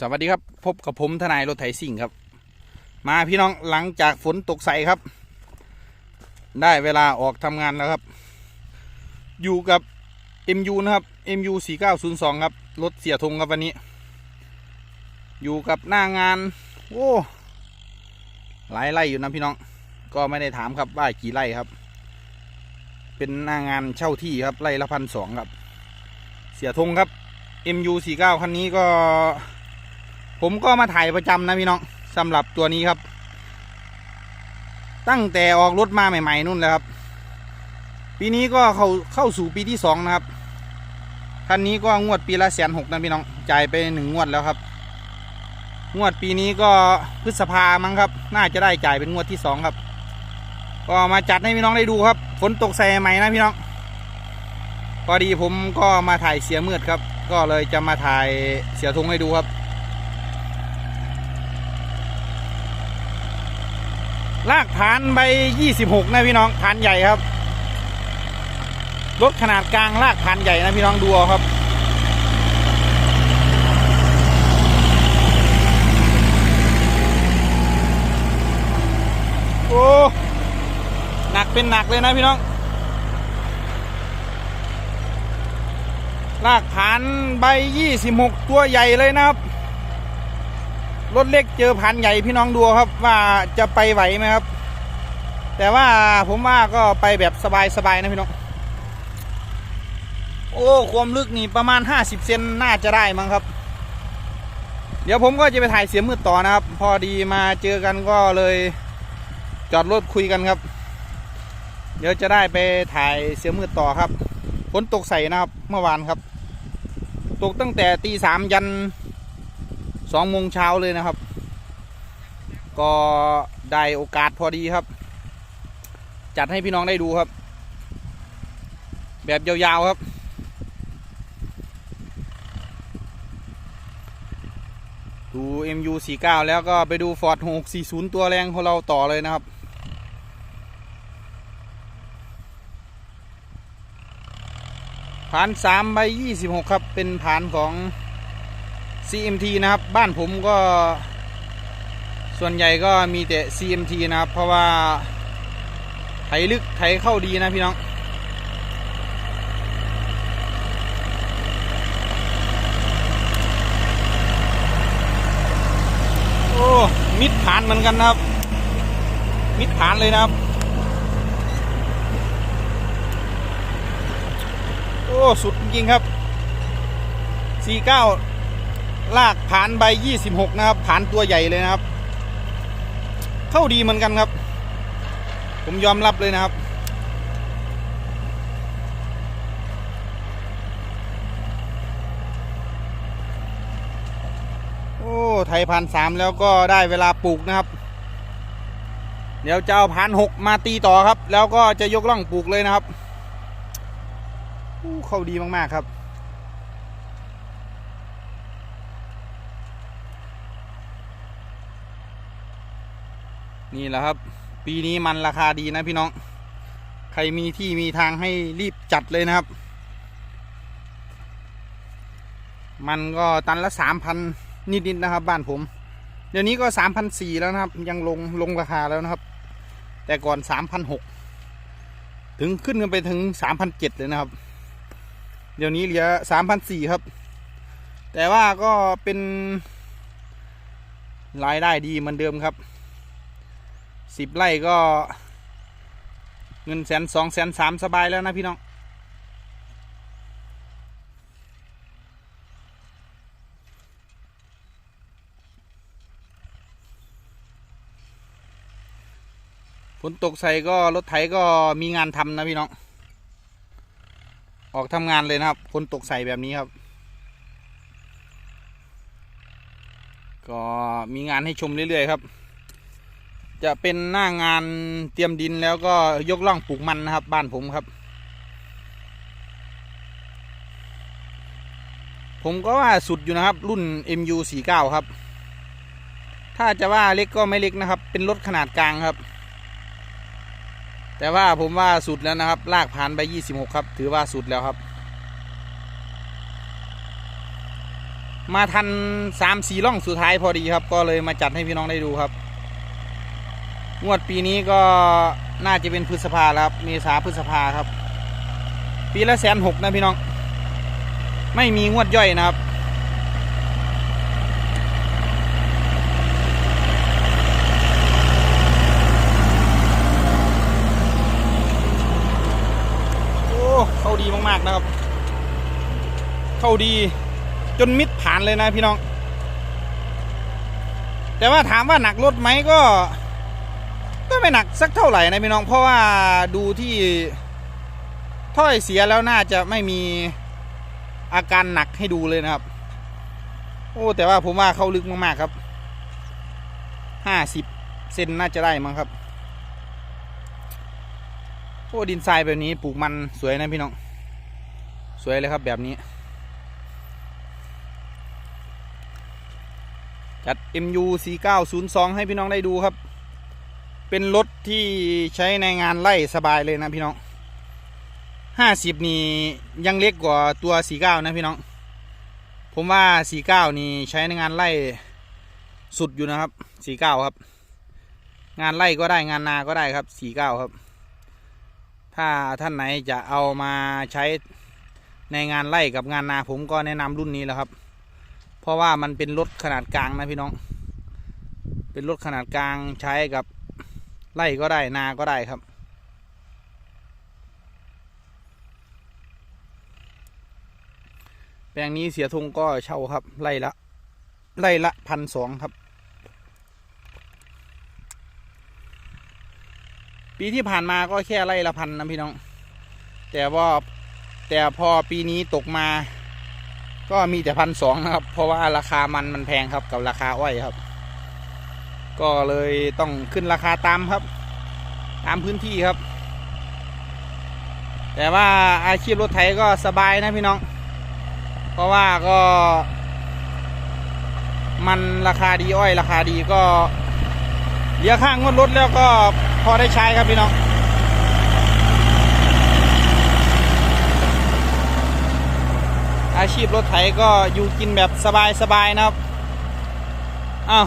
สวัสดีครับ พบกับผมทนายรถไถสิ่งครับ มาพี่น้องหลังจากฝนตกใส่ครับ ได้เวลาออกทำงานแล้วครับ อยู่กับ MU นะครับ MU 4902 ครับ รถเสียธงครับวันนี้ อยู่กับหน้างาน โอ้หลายไร่อยู่นะพี่น้อง ก็ไม่ได้ถามครับว่ากี่ไร่ครับ เป็นหน้างานเช่าที่ครับไร่ละพันสองครับ เสียธงครับ MU 49คันนี้ก็ ผมก็มาถ่ายประจำนะพี่น้องสำหรับตัวนี้ครับ ตั้งแต่ออกรถมาใหม่ๆนู่นแหละครับ ปีนี้ก็เข้าเข้าสู่ปีที่สองนะครับคันนี้ก็งวดปีละแสนหกนะพี่น้องจ่ายไปหนึ่งงวดแล้วครับ งวดปีนี้ก็พฤษภามั้งครับ น่าจะได้จ่ายเป็นงวดที่สองครับ ก็มาจัดให้พี่น้องได้ดูครับฝนตกใส่ใหม่นะพี่น้องพอดีผมก็มาถ่ายเสียมืดครับ ก็เลยจะมาถ่ายเสียทงให้ดูครับ ลากฐานใบ26นะพี่น้องฐานใหญ่ครับ รถขนาดกลางลากฐานใหญ่นะพี่น้องดูเอาครับโอ้หนักเป็นหนักเลยนะพี่น้อง ลากฐานใบ26ตัวใหญ่เลยนะครับ รถเล็กเจอพันใหญ่พี่น้องดูครับว่าจะไปไหวไหมครับ แต่ว่าผมว่าก็ไปแบบสบายๆนะพี่น้อง โอ้ความลึกนี่ประมาณ 50 เซนน่าจะได้มั้งครับ เดี๋ยวผมก็จะไปถ่ายเสียงมืดต่อนะครับ พอดีมาเจอกันก็เลยจอดรถคุยกันครับ เดี๋ยวจะได้ไปถ่ายเสียงมืดต่อครับฝนตกใส่นะครับเมื่อวานครับ ตกตั้งแต่ตีสามยัน สองโมงเช้าเลยนะครับ ก็ได้โอกาสพอดีครับ จัดให้พี่น้องได้ดูครับ แบบยาวๆครับ ดู MU 49 แล้วก็ไปดู Ford 640 ตัวแรงของเราต่อเลยนะครับผ่าน3ใบ26ครับ เป็นผ่านของ CMT นะครับ บ้านผมก็ ส่วนใหญ่ก็มีแต่ CMT นะครับ เพราะว่า ไถลึกไถเข้าดีนะพี่น้องโอ้มิดฐานเหมือนกันนะครับ มิดฐานเลยนะครับ โอ้ สุดจริงครับ 49 ลากผ่านใบ 26 นะครับผ่านตัวใหญ่เลยนะครับ เข้าดีเหมือนกันครับ ผมยอมรับเลยนะครับ โอ้ ไทยพันสามแล้วก็ได้เวลาปลูกนะครับ เดี๋ยวจะเอาพันหกมาตีต่อครับ แล้วก็จะยกล่องปลูกเลยนะครับเข้าดีมาก ๆ ครับ นี่แหละครับ ปีนี้มันราคาดีนะพี่น้อง ใครมีที่มีทางให้รีบจัดเลยนะครับ มันก็ตันละสามพันนิดๆนะครับ บ้านผม เดี๋ยวนี้ก็สามพันสี่แล้วนะครับ ยังลงลงราคาแล้วนะครับ แต่ก่อนสามพันหกถึงขึ้นกันไปถึงสามพันเจ็ดเลยนะครับ เดี๋ยวนี้เหลือสามพันสี่ครับ แต่ว่าก็เป็นรายได้ดีเหมือนเดิมครับ สิบไร่ก็ เงินแสนสองแสนสามสบายแล้วนะพี่น้อง ฝนตกใส่ก็รถไถก็มีงานทำนะพี่น้อง ออกทำงานเลยนะครับ ฝนตกใส่แบบนี้ครับ ก็มีงานให้ชมเรื่อยๆครับ จะเป็นหน้างานเตรียมดินแล้วก็ยกล่องปลูกมันนะครับ บ้านผมครับ ผมก็ว่าสุดอยู่นะครับ รุ่น MU 49 ครับ ถ้าจะว่าเล็กก็ไม่เล็กนะครับ เป็นรถขนาดกลางครับ แต่ว่าผมว่าสุดแล้วนะครับ ลากผ่านไป 26 ครับ ถือว่าสุดแล้วครับ มาทันสามสี่ล่องสุดท้ายพอดีครับ ก็เลยมาจัดให้พี่น้องได้ดูครับ งวดปีนี้ก็น่าจะเป็นพฤษภาแล้วครับ เมษาพฤษภาครับ ปีละแสนหกนะพี่น้อง ไม่มีงวดย่อยนะครับ โอ้ เข้าดีมาก ๆ นะครับ เข้าดีจนมิดผ่านเลยนะพี่น้อง แต่ว่าถามว่าหนักรถไหมก็ ก็ไม่หนักสักเท่าไหร่นะพี่น้อง เพราะว่าดูที่ถ้อยเสียแล้วน่าจะไม่มีอาการหนักให้ดูเลยนะครับ โอ้ แต่ว่าผมว่าเข้าลึกมากๆครับห้าสิบเซนน่าจะได้มั้งครับโอ้ดินทรายแบบนี้ปลูกมันสวยนะพี่น้อง สวยเลยครับแบบนี้จัด MU 4902 ให้พี่น้องได้ดูครับ เป็นรถที่ใช้ในงานไล่สบายเลยนะพี่น้อง50นี่ยังเล็กกว่าตัว49นะพี่น้อง ผมว่า49นี่ใช้ในงานไล่สุดอยู่นะครับ49ครับ งานไล่ก็ได้งานนาก็ได้ครับ49ครับ ถ้าท่านไหนจะเอามาใช้ในงานไล่กับงานนาผมก็แนะนำรุ่นนี้แหละครับ เพราะว่ามันเป็นรถขนาดกลางนะพี่น้อง เป็นรถขนาดกลางใช้กับ ไล่ก็ได้นาก็ได้ครับ แปลงนี้เสียทงก็เช่าครับ ไล่ละ ไล่ละพันสองครับ ปีที่ผ่านมาก็แค่ไล่ละพันนะพี่น้อง แต่ว่าแต่พอปีนี้ตกมา ก็มีแต่พันสองนะครับ เพราะว่าราคามันมันแพงครับกับราคาอ้อยครับ ก็เลยต้องขึ้นราคาตามครับ ตามพื้นที่ครับ แต่ว่าอาชีพรถไถก็สบายนะพี่น้อง เพราะว่าก็ มันราคาดีอ้อยราคาดีก็เหลือค่างวดรถแล้วก็พอได้ใช้ครับพี่น้องอาชีพรถไถก็อยู่กินแบบสบายๆนะครับ อ้าว